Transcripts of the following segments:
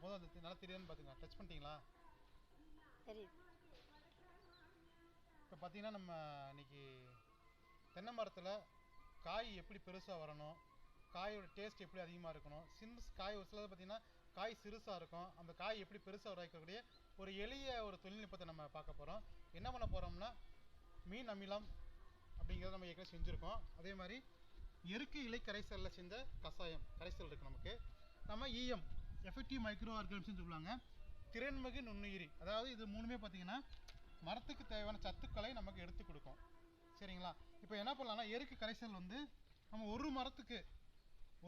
முதல்ல அது நல்லா தெரியுதுன்னு பார்த்துங்க டச் பண்ணிட்டீங்களா? தெரியுது. இப்போ பார்த்தீங்கன்னா நம்ம இன்னைக்கு தென்னை மரத்தில் காய் எப்படி பெருசாக வரணும் காயோட டேஸ்ட் எப்படி அதிகமாக இருக்கணும் சின்ன காய் ஒரு சிலது பார்த்தீங்கன்னா காய் சிறுசாக இருக்கும் அந்த காய் எப்படி பெருசாக வர வைக்கக்கூடிய ஒரு எளிய ஒரு தொழில்நுட்பத்தை நம்ம பார்க்க போகிறோம் என்ன பண்ண போகிறோம்னா மீன் அமிலம் அப்படிங்கிறத நம்ம ஏற்கனவே செஞ்சுருக்கோம். அதே மாதிரி எருக்கு இலை கரைசலில் செஞ்ச கஷாயம் கரைசல் இருக்குது நமக்கு. நம்ம இஎம் எஃபெக்டிவ் மைக்ரோ ஆர்கானிசம்னு சொல்லுவாங்க. திறன்மிகு நுண்ணுயிரி. அதாவது இது மூணுமே பார்த்தீங்கன்னா மரத்துக்கு தேவையான சத்துக்களை நமக்கு எடுத்து கொடுக்கும். சரிங்களா? இப்போ என்ன பண்ணலாம்னா எருக்கு கரைசல் வந்து நம்ம ஒரு மரத்துக்கு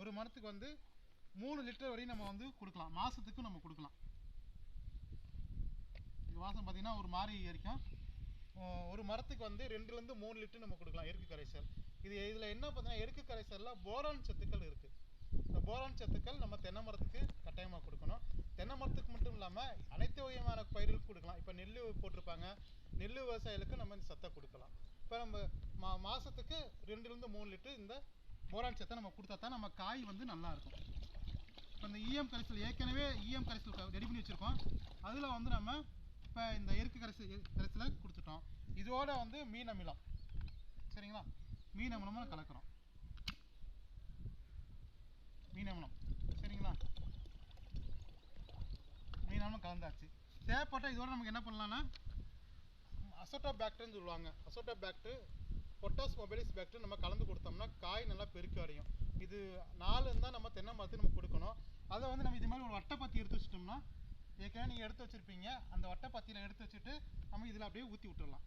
ஒரு மரத்துக்கு வந்து மூணு லிட்டர் வரையும் நம்ம வந்து கொடுக்கலாம். மாதத்துக்கு நம்ம கொடுக்கலாம். இது மாதம் பார்த்தீங்கன்னா ஒரு மாதிரி எரிக்கும். ஒரு மரத்துக்கு வந்து ரெண்டுலேருந்து மூணு லிட்டர் நம்ம கொடுக்கலாம் எருக்கு கரைசல். இது இதில் என்ன பார்த்தீங்கன்னா எருக்கு கரைசலில் போரான் சத்துக்கள் இருக்குது இந்த போரான் சத்துக்கள் நம்ம தென்னை மரத்துக்கு கட்டாயமாக கொடுக்கணும். தென்னை மரத்துக்கு மட்டும் இல்லாமல் அனைத்து வகையான பயிர்களுக்கும் கொடுக்கலாம். இப்போ நெல் போட்டிருப்பாங்க. நெல் விவசாயிகளுக்கு நம்ம இந்த சத்தை கொடுக்கலாம். இப்போ நம்ம மா மாதத்துக்கு ரெண்டுலேருந்து மூணு லிட்டர் இந்த போரான் சத்தை நம்ம கொடுத்தா தான் நம்ம காய் வந்து நல்லா இருக்கும். இப்போ இந்த இஎம் கரைசல் ஏற்கனவே இஎம் கரைசல் ரெடி பண்ணி வச்சுருக்கோம். அதில் வந்து நம்ம இப்போ இந்த எருக்கு கரைசல் கரைசலை கொடுத்துட்டோம். இதோட வந்து மீன் அமிலம். சரிங்களா? மீன் அமிலமும் கலக்கிறோம். மீன் அமிலம் சரிங்களா மீன் அமிலம் கலந்தாச்சு. தேவைப்பட்டால் இதோட நமக்கு என்ன பண்ணலான்னா அசோட்டா பேக்டர்னு சொல்லுவாங்க. அசோட்டா பேக்டர் பொட்டாஸ் மொபைலிஸ் பேக்டர் நம்ம கலந்து கொடுத்தோம்னா காய் நல்லா பெருக்கி அடையும் இது நாலு இருந்தால் நம்ம தென்னை மரத்துக்கு நம்ம கொடுக்கணும். அதை வந்து நம்ம இது மாதிரி ஒரு வட்டைப்பத்தி எடுத்து வச்சிட்டோம்னா ஏற்கனவே நீங்கள் எடுத்து வச்சுருப்பீங்க. அந்த வட்டைப்பத்தியில் எடுத்து வச்சுட்டு நம்ம இதில் அப்படியே ஊற்றி விட்டுடலாம்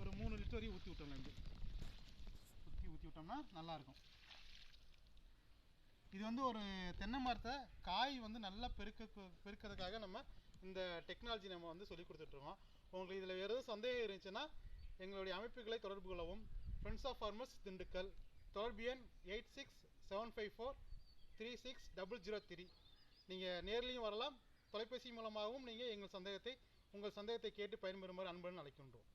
ஒரு மூணு லிட்டர் வரையும் ஊற்றி விட்டுடலாம் இப்படி ஊற்றி ஊற்றி விட்டோம்னா நல்லாயிருக்கும் இது வந்து ஒரு தென்னை மரத்தை காய் வந்து நல்லா பெருக்க பெருக்கிறதுக்காக நம்ம இந்த டெக்னாலஜி நம்ம வந்து சொல்லி கொடுத்துட்ருக்கோம். உங்களுக்கு இதில் வேறு எதுவும் சந்தேகம் இருந்துச்சுன்னா எங்களுடைய அமைப்புகளை தொடர்பு கொள்ளவும். Friends of farmers Dindigul. தொடர்பு எண் eight six seven five four three six double zero three நீங்கள் நேர்லேயும் வரலாம் தொலைபேசி மூலமாகவும் நீங்கள் எங்கள் சந்தேகத்தை உங்கள் சந்தேகத்தை கேட்டு பயன்பெறுமாறு அன்புடன் அழைக்கின்றோம்.